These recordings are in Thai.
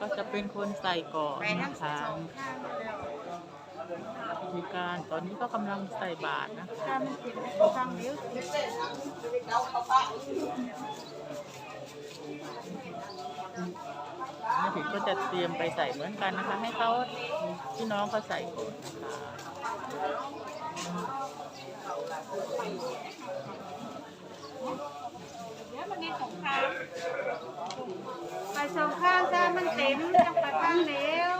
ก็จะเป็นคนใส่ก่อนนะคะองข้างแล้ววิธีการตอนนี้ก็กำลังใส่บาตรนะคะถ้ามันติดฟังเดียวแม่ผิดก็จะเตรียมไปใส่เหมือนกันนะคะ ให้เขาพี่น้องเขาใส่ก่อนนะคะเดี๋ยมันมีสงคราม สองข้างถ้ามันเต็มต้องไปข้างเดียว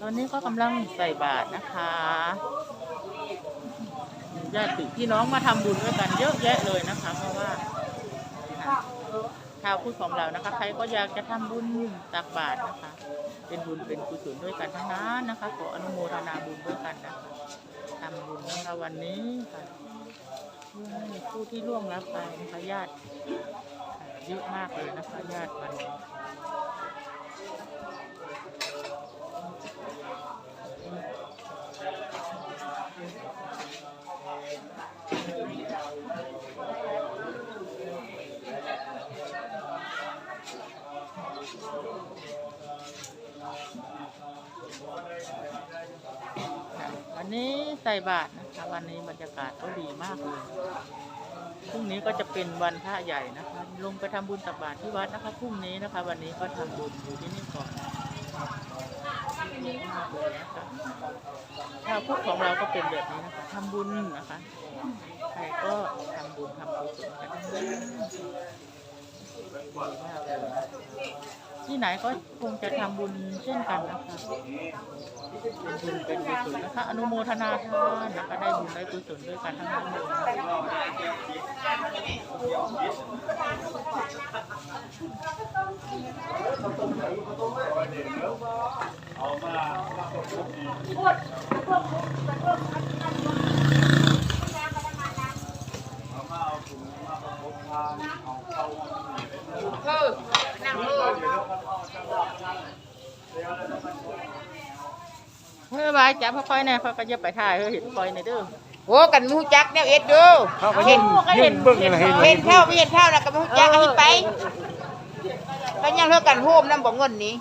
ตอนนี้ก็กำลังใส่บาตรนะคะญาติพี่น้องมาทำบุญด้วยกันเยอะแยะเลยนะคะเพราะว่า ชาวพุทธของเรานะคะ ใครก็อยากจะทำบุญตักบาตรนะคะ เป็นบุญเป็นกุศลด้วยกันทั้งนั้นนะคะ ขออนุโมทนาบุญด้วยกันนะคะทำบุญนะคะวันนี้ค่ะผู้ที่ล่วงรับไปนะคะญาติเยอะมากเลยนะคะญาติวันนี้ ใส่บาตรนะคะวันนี้บรรยากาศก็ดีมากเลยพรุ่งนี้ก็จะเป็นวันพระใหญ่นะคะ ลงไปทำบุญตักบาตรที่วัดนะคะพรุ่งนี้นะคะ วันนี้ก็ทำบุญอยู่ที่นี่ก่อนดีมากเลยนะคะชาวพุทธของเราก็เป็นแบบนี้นะคะทำบุญนะคะใครก็ทำบุญทำกุศลกันทั้งานดีมากเลย ที่ไหนก็คงจะทำบุญเช่นกันนะคะเป็นบุญเป็นกุศลนะคะอนุโมทนาทานนะคะได้บุญได้กุศลด้วยกันทั้งนั้นเลยนะคะ เฮ้ยบายจับค่อยแน่ค่อก็จะไปถ่ายเฮ้ยเห็นคอยในอยเด้อโอ้กันมูจักแนวเอ็ดดูเขาก็เห็นเห็นเบิ่งอะไรเห็นเห็นเท่าไม่เห็นเท่านะก็มูจักอันนี้ไปก็ยังเท่ากันโฮมน้ำบ่เงินนี้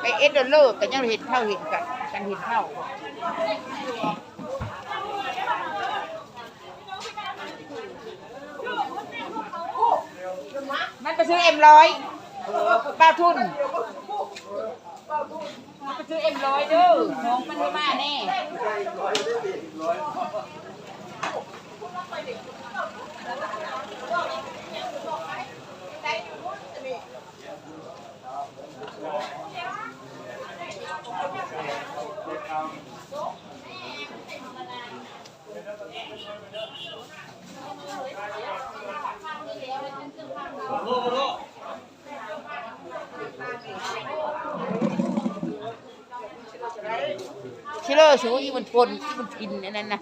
ไปเอ็ดเดอเลอร์ก็ยังเห็นเท่าเห็นกันกันเห็นเท่า มันไปซื้อเอ็มร้อยป้าทุนมันไปซื้อเอ็มร้อยเด้อน้องมันไม่มาแน่ ชิเลอร์สูอีมันทนอีมันทินอันนั้นนะ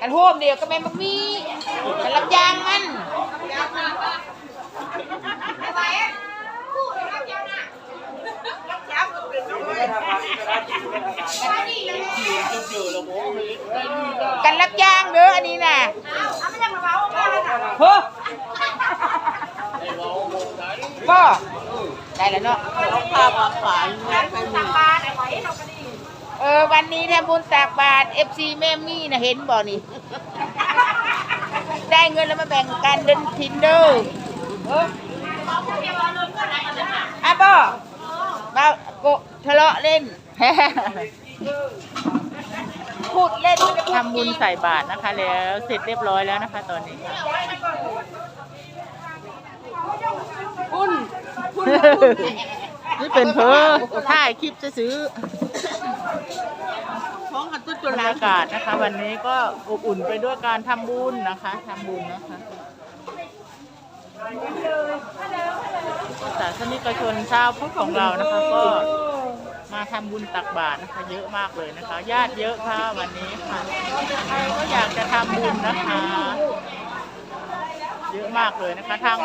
กันโฮมเดียวก็แม่นบักมีกันรับยางมันกันรับยางเด้ออันนี้น่ะเฮ้อ ก็ได้แล้วเนาะเอาผ้ามาขายไปหนึ่งเออวันนี้ทำบุญตากบาตรเอฟซีแม่มี่นะเห็นบ่นี่ ได้เงินแล้วมาแบ่งกันเดินทินเดอร์อะบ่บ่าโกทะเลาะเล่น พูดเล่นทำบุญใส่บาตรนะคะ แล้วเสร็จเรียบร้อยแล้วนะคะ ตอนนี้ ค่ะคุณนี่เป็นเพอถ่ายคลิปจะซื้อท้องกันตุ้จุบรรลายากาศนะคะ วันนี้ก็อบอุ่นไปด้วยการทำบุญนะคะทำบุญนะคะศาสนิกชนชาวพุทธของเรานะคะ ก็มาทำบุญตักบาตรนะคะ เยอะมากเลยนะคะ ญาติเยอะค่ะวันนี้ค่ะใครก็อยากจะทำบุญนะคะ เยอะมากเลยนะคะ ทาง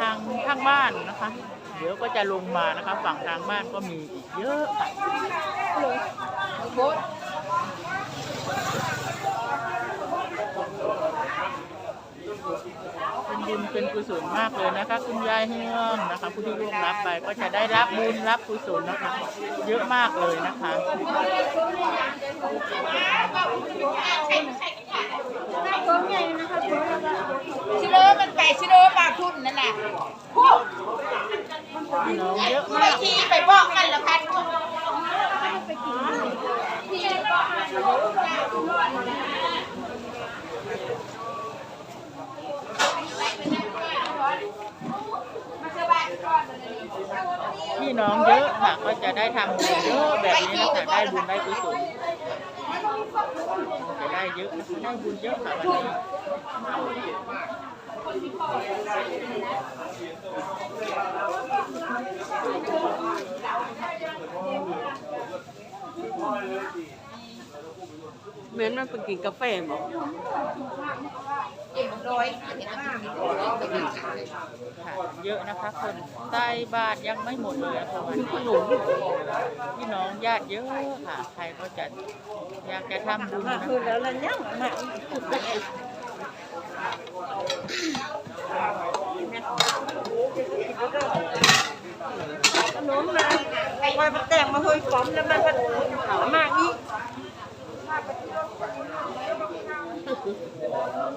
ทางทางบ้านนะคะ เดี๋ยวก็จะลงมานะคะ ฝั่งทางบ้านก็มีอีกเยอะค่ะเป็นบุญเป็นกุศลมากเลยนะคะ คุณยายเฮือมนะคะผู้ที่ร่วงรับไปก็จะได้รับบุญรับกุศลนะคะ เยอะมากเลยนะคะ ตัวใหญ่นะคะตัวละบาท ชิโร่มันไปชิโร่มาทุ่นนั่นน่ะ พี่น้อง เยอะมากที่ไปบอกกันละพันพี่น้องเยอะค่ะก็จะได้ทำบุญเยอะแบบนี้นะคะได้บุญได้กุศลจะได้เยอะได้บุญเยอะค่ะวันนี้ เหมือนมันไปกินกาแฟบอกเจ็ดร้อยค่ะเยอะนะคะคนใส่บาตรยังไม่หมดเลยค่ะวันนี้ขนมพี่น้องญาติเยอะค่ะ ใครก็จะอยากจะทำบุญมานะ คือคะแล้วแล้วยังมา ขนมมาไว้มาแต่งมาเฮยฟอมแล้วมันก็ขามากนี่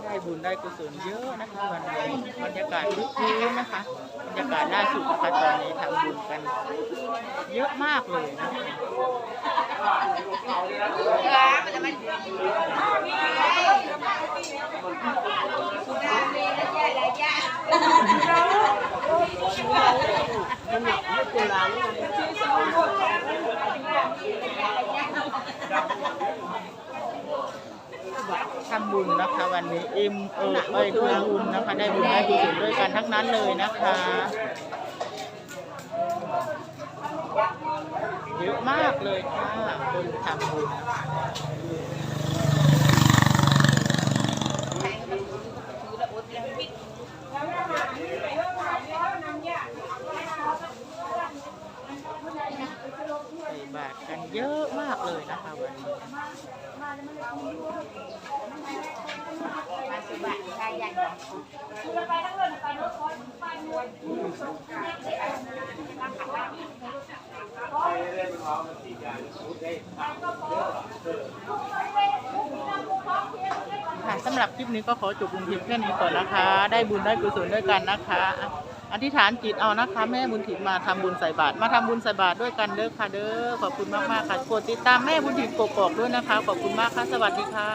ได้บุญได้กุศลเยอะนะคะวันนี้บรรยากาศคึกคืนนะคะบรรยากาศล่าสุดนะคะตอนนี้ทำบุญกันเยอะมากเลยนะคะ มันจะมัน มันหนักไม่โบราณ ทำบุญนะคะวันนี้อิ่มเอิบไปด้วยบุญนะคะ ได้บุญได้กุศลด้วยกันทั้งนั้นเลยนะคะเยอะมากเลยค่ะคนทำบุญ ใส่บาตรกันเยอะมากเลยนะคะวันนี้ มาสุบะชายใหญ่ ค่ะสำหรับคลิปนี้ก็ขอจบลงเพียงแค่นี้ก่อนนะคะ ได้บุญได้กุศลด้วยกันนะคะอธิษฐานจิตเอานะคะ แม่บุญถิ่นมาทำบุญใส่บาตรมาทำบุญใส่บาตรด้วยกันเด้อค่ะเด้อขอบคุณมากๆค่ะกดติดตามแม่บุญถิ่นกกอกด้วยนะคะ ขอบคุณมากค่ะสวัสดีค่ะ